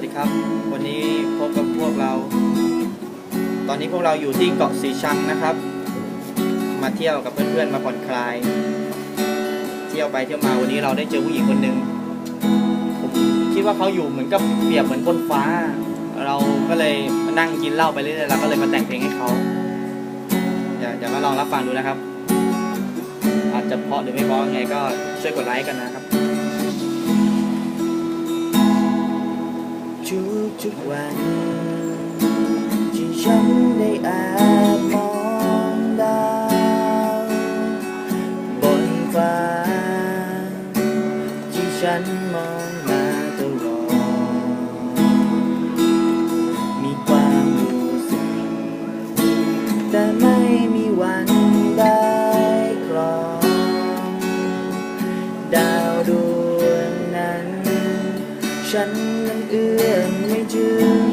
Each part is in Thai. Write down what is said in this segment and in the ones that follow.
วัสดีครับ วันนี้พบกับพวกเรา ตอนนี้พวกเราอยู่ที่เกาะสีชังนะครับ มาเที่ยวกับเพื่อนๆมาผ่อนคลาย เที่ยวไปเที่ยวมาวันนี้เราได้เจอผู้หญิงคนหนึ่งผมคิดว่าเขาอยู่เหมือนกับเปรียบเหมือนบนฟ้า เราก็เลยมานั่งกินเหล้าไปเรื่อยๆเราก็เลยมาแต่งเพลงให้เขาอย่าอย่ามาลองรับฟังดูนะครับ อาจจะเพาะหรือไม่เพาะยังไงก็ช่วยกดไลค์กันนะครับ ทุกทุกๆวันที่ฉันได้แอ ฉันนั้นเอื้อมไม่ถึง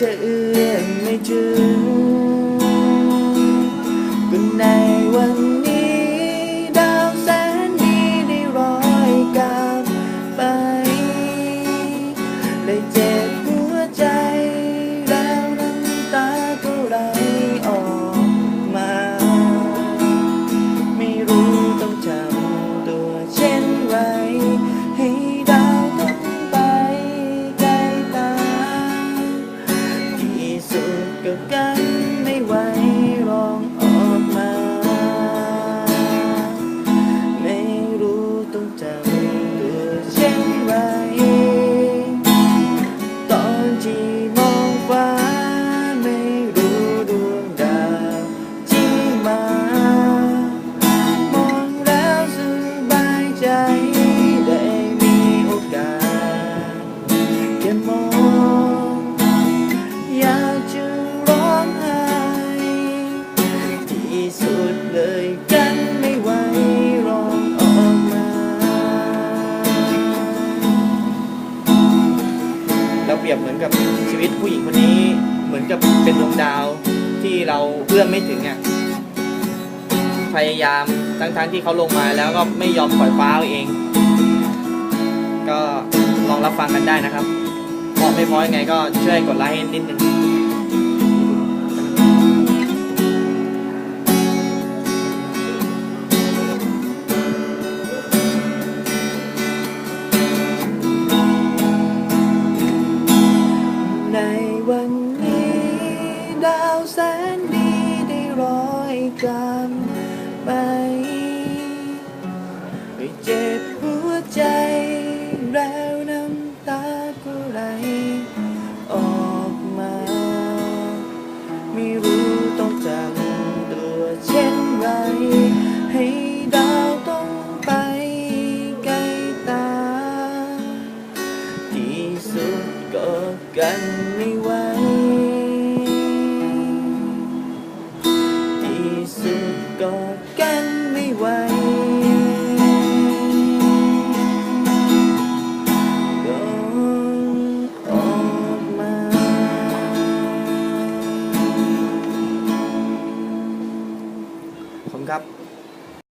จะเอื้อมไม่ถึงก็ในวันนี้ รียบเหมือนกับชีวิตผู้หญิงคนนี้ เหมือนกับเป็นดวงดาวที่เราเอื้อมไม่ถึงอะพยายามทั้งๆที่เขาลงมาแล้วก็ไม่ยอมปล่อยฟ้าเอาเองก็ลองรับฟังกันได้นะครับพอไม่พอยังไงก็ช่วยกดไลค์ให้นิดนึง ไปไม่เจ็บหัวใจแล้วน้ำตาก็ไหลออกมา ไม่รู้ต้องจำตัวเช่นไร ให้ดาวต้องไปไกลตา ที่สุดก็กันไม่ไหว